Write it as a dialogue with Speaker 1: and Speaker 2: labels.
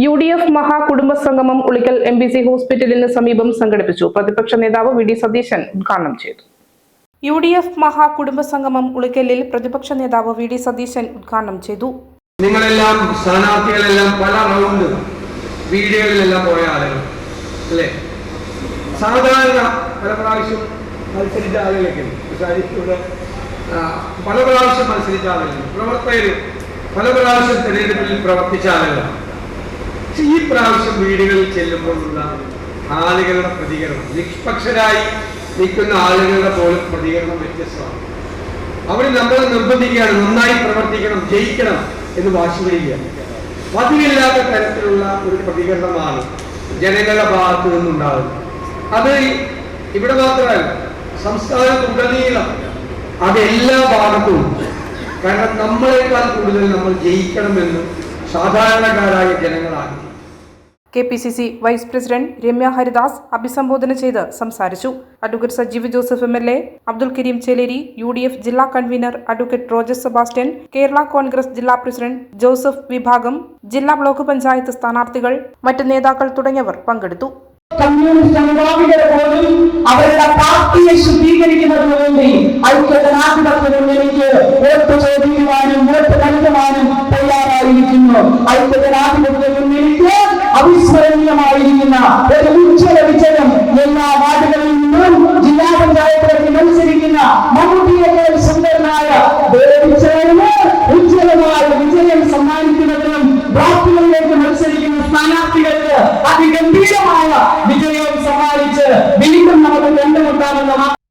Speaker 1: U D F മഹാകുടുംബ സംഗമം Ulikkal M B C ഹോസ്പിറ്റലിന് സമീപം സംഘടിപ്പിച്ചു. പ്രതിപക്ഷ നേതാവ് വി ഡി സതീശൻ ഉദ്ഘാടനം ചെയ്തു. യു ഡി എഫ് മഹാകുടുംബ സംഗമം ഉളിക്കലിൽ പ്രതിപക്ഷ നേതാവ് വി ഡി സതീശൻ ഉദ്ഘാടനം ചെയ്തു.
Speaker 2: നിങ്ങളെല്ലാം സ്ഥാനാർത്ഥികളെല്ലാം പല റൗണ്ട് വീഡിയോകളിലെല്ലാം പോയ ആളുകൾ അല്ലേ? സാധാരണ പല പ്രാവശ്യം മത്സരിച്ച ആളുകളൊക്കെ പല പ്രാവശ്യം മത്സരിച്ച ആളുകൾ പ്രവർത്തകർ പല പ്രാവശ്യം തെരഞ്ഞെടുപ്പിൽ പ്രവർത്തിച്ച ആളുകളാണ്. പക്ഷെ ഈ പ്രാവശ്യം വീടുകളിൽ ചെല്ലുമ്പോഴുള്ള ആളുകളുടെ പ്രതികരണം. നിഷ്പക്ഷരായി നിൽക്കുന്ന ആളുകളുടെ പോലും പ്രതികരണം വ്യത്യസ്തമാണ്. അവർ നമ്മളെ നിർബന്ധിക്കുകയാണ് നന്നായി പ്രവർത്തിക്കണം ജയിക്കണം എന്ന് വാശി പിടിക്കുകയാണ് പതിവില്ലാത്ത തരത്തിലുള്ള ഒരു പ്രതികരണമാണ് ജനങ്ങളുടെ ഭാഗത്തു നിന്നുണ്ടാകുന്നത്. അത് ഇവിടെ മാത്രമല്ല സംസ്ഥാനത്തുടനീളം അത് എല്ലാ ഭാഗത്തും കാരണം നമ്മളെക്കാൾ കൂടുതൽ നമ്മൾ ജയിക്കണമെന്ന് സാധാരണക്കാരായ ജനങ്ങളാണ്.
Speaker 1: K P C C vice president Ramya Haridas അഭിസംബോധന ചെയ്ത് സംസാരിച്ചു. Advocate Sajeev Joseph M L A Abdul Kareem Cheleri U D F ജില്ലാ കൺവീനർ അഡ്വക്കേറ്റ് റോജസ് സെബാസ്റ്റ്യൻ കേരള കോൺഗ്രസ് ജില്ലാ പ്രസിഡന്റ് ജോസഫ് വിഭാഗം ജില്ലാ ബ്ലോക്ക് പഞ്ചായത്ത് സ്ഥാനാർത്ഥികൾ മറ്റ് നേതാക്കൾ തുടങ്ങിയവർ പങ്കെടുത്തു.
Speaker 3: കമ്മ്യൂണിസ്റ്റ് പോലും അവരുടെ പാർട്ടിയെ ശുദ്ധീകരിക്കുന്നതിന് വേണ്ടി ഐക്യജനാധിപത്യ തയ്യാറായിരിക്കുന്നു ഐക്യജനാധിപത്യ മുന്നണിക്ക് അവിസ്മരണീയമായിരിക്കുന്ന ഒരു ഉജ്ജ്വല വിജയം എല്ലാ വാർഡുകളിൽ നിന്നും ജില്ലാ പഞ്ചായത്തിലേക്ക് മത്സരിക്കുന്ന മമ്മൂട്ടിയേക്കാൾ സുന്ദരനായ ഉജ്ജ്വലമായ വിജയം സമ്മാനിക്കുന്നതിനും ബ്ലോക്കുകളിലേക്ക് മത്സരിക്കുന്ന സ്ഥാനാർത്ഥികൾക്ക് അതിഗംഭീരമായ വിജയം സമ്മാനിച്ച് വീണ്ടും നമുക്ക് കണ്ടുമുട്ടാമെന്ന